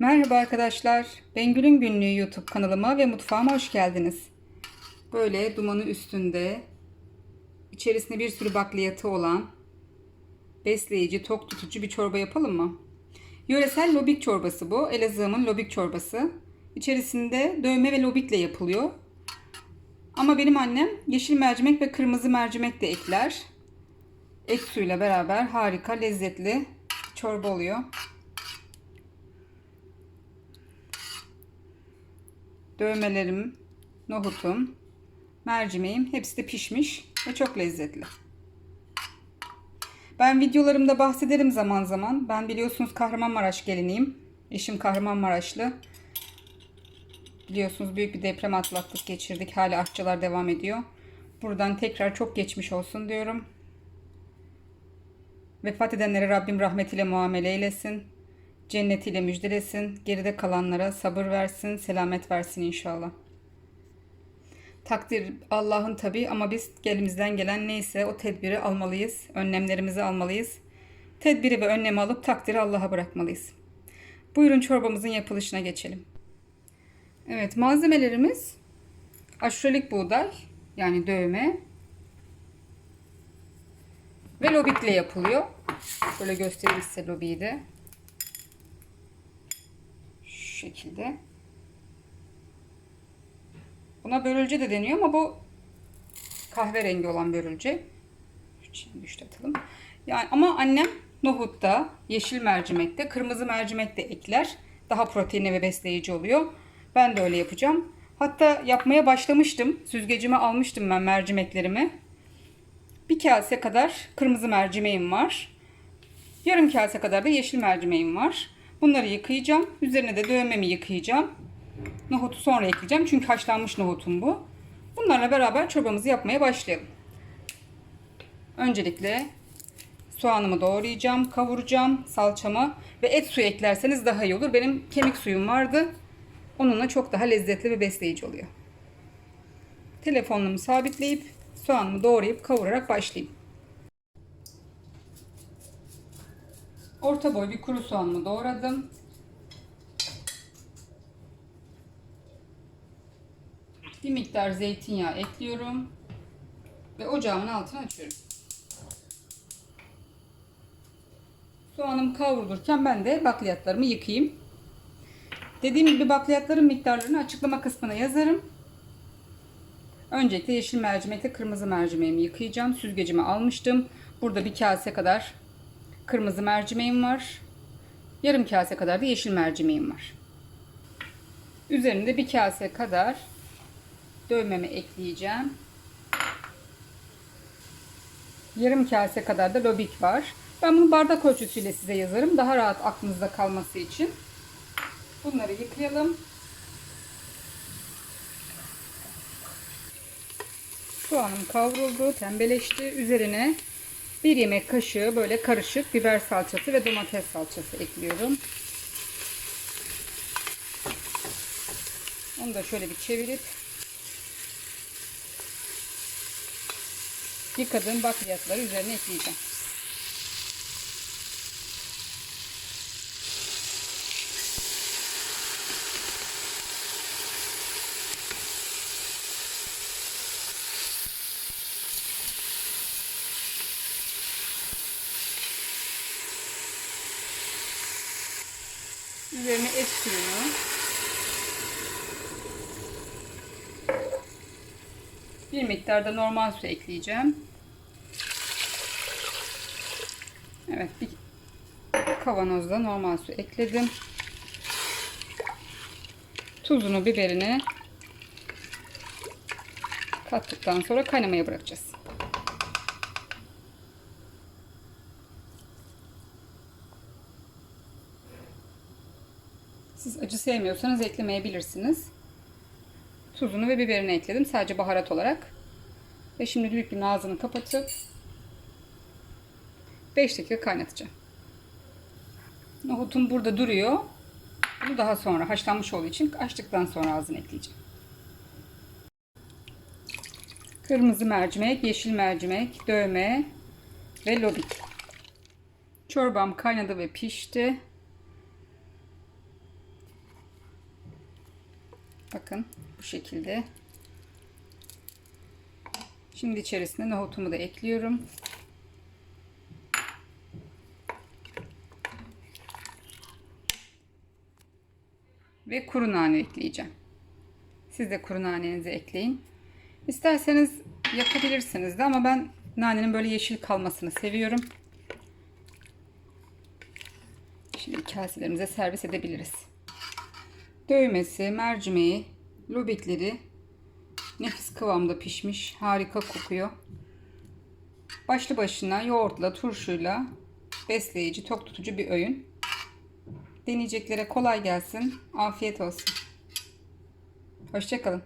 Merhaba arkadaşlar. Bengül'ün Günlüğü YouTube kanalıma ve mutfağıma hoş geldiniz. Böyle dumanı üstünde, içerisinde bir sürü bakliyatı olan, besleyici, tok tutucu bir çorba yapalım mı? Yöresel lobik çorbası bu. Elazığ'ımın lobik çorbası. İçerisinde dövme ve lobikle yapılıyor. Ama benim annem yeşil mercimek ve kırmızı mercimek de ekler. Et suyuyla beraber harika, lezzetli çorba oluyor. Dövmelerim, nohutum, mercimeğim hepsi de pişmiş ve çok lezzetli. Ben videolarımda bahsederim zaman zaman. Ben biliyorsunuz Kahramanmaraş geliniyim. Eşim Kahramanmaraşlı. Biliyorsunuz büyük bir deprem atlattık, geçirdik. Hala artçılar devam ediyor. Buradan tekrar çok geçmiş olsun diyorum. Vefat edenlere Rabbim rahmetiyle muamele eylesin. Cennetiyle müjdelesin. Geride kalanlara sabır versin, selamet versin inşallah. Takdir Allah'ın tabi ama biz elimizden gelen neyse o tedbiri almalıyız. Önlemlerimizi almalıyız. Tedbiri ve önlemi alıp takdiri Allah'a bırakmalıyız. Buyurun çorbamızın yapılışına geçelim. Evet malzemelerimiz aşurelik buğday yani dövme ve lobikle yapılıyor. Böyle göstereyim size lobiyi de. Şekilde. Buna börülce de deniyor ama bu kahverengi olan börülce. Şimdi düştü. Yani ama annem nohutta, yeşil mercimekte, kırmızı mercimek de ekler. Daha proteinli ve besleyici oluyor. Ben de öyle yapacağım. Hatta yapmaya başlamıştım. Süzgecime almıştım ben mercimeklerimi. Bir kase kadar kırmızı mercimeğim var. Yarım kase kadar da yeşil mercimeğim var. Bunları yıkayacağım. Üzerine de dövmemi yıkayacağım. Nohutu sonra ekleyeceğim. Çünkü haşlanmış nohutum bu. Bunlarla beraber çorbamızı yapmaya başlayalım. Öncelikle soğanımı doğrayacağım, kavuracağım, salçamı ve et suyu eklerseniz daha iyi olur. Benim kemik suyum vardı. Onunla çok daha lezzetli ve besleyici oluyor. Telefonumu sabitleyip soğanımı doğrayıp kavurarak başlayayım. Orta boy bir kuru soğanımı doğradım. Bir miktar zeytinyağı ekliyorum. Ve ocağımın altını açıyorum. Soğanım kavrulurken ben de bakliyatlarımı yıkayayım. Dediğim gibi bakliyatların miktarlarını açıklama kısmına yazarım. Öncelikle yeşil mercimekle kırmızı mercimeğimi yıkayacağım. Süzgecimi almıştım. Burada bir kase kadar kırmızı mercimeğim var. Yarım kase kadar da yeşil mercimeğim var. Üzerinde bir kase kadar dövmemi ekleyeceğim. Yarım kase kadar da lobik var. Ben bunu bardak ölçüsüyle size yazarım. Daha rahat aklınızda kalması için. Bunları yıkayalım. Soğanım kavruldu, pembeleşti. Üzerine bir yemek kaşığı böyle karışık biber salçası ve domates salçası ekliyorum. Onu da şöyle bir çevirip yıkadığım bakliyatları üzerine ekleyeceğim. Üzerine et suyunu bir miktar da normal su ekleyeceğim. Evet bir kavanozda normal su ekledim. Tuzunu, biberini kattıktan sonra kaynamaya bırakacağız. Siz acı sevmiyorsanız eklemeyebilirsiniz. Tuzunu ve biberini ekledim. Sadece baharat olarak. Ve şimdi düdüklünün ağzını kapatıp 5 dakika kaynatacağım. Nohutum burada duruyor. Bunu daha sonra haşlanmış olduğu için açtıktan sonra ağzını ekleyeceğim. Kırmızı mercimek, yeşil mercimek, dövme ve lobik. Çorbam kaynadı ve pişti. Bakın bu şekilde. Şimdi içerisine nohutumu da ekliyorum. Ve kuru nane ekleyeceğim. Siz de kuru nanenizi ekleyin. İsterseniz yakabilirsiniz de ama ben nanenin böyle yeşil kalmasını seviyorum. Şimdi kaselerimize servis edebiliriz. Dövmesi, mercimeği, lubikleri nefis kıvamda pişmiş. Harika kokuyor. Başlı başına yoğurtla, turşuyla besleyici, tok tutucu bir öğün. Deneyeceklere kolay gelsin. Afiyet olsun. Hoşçakalın.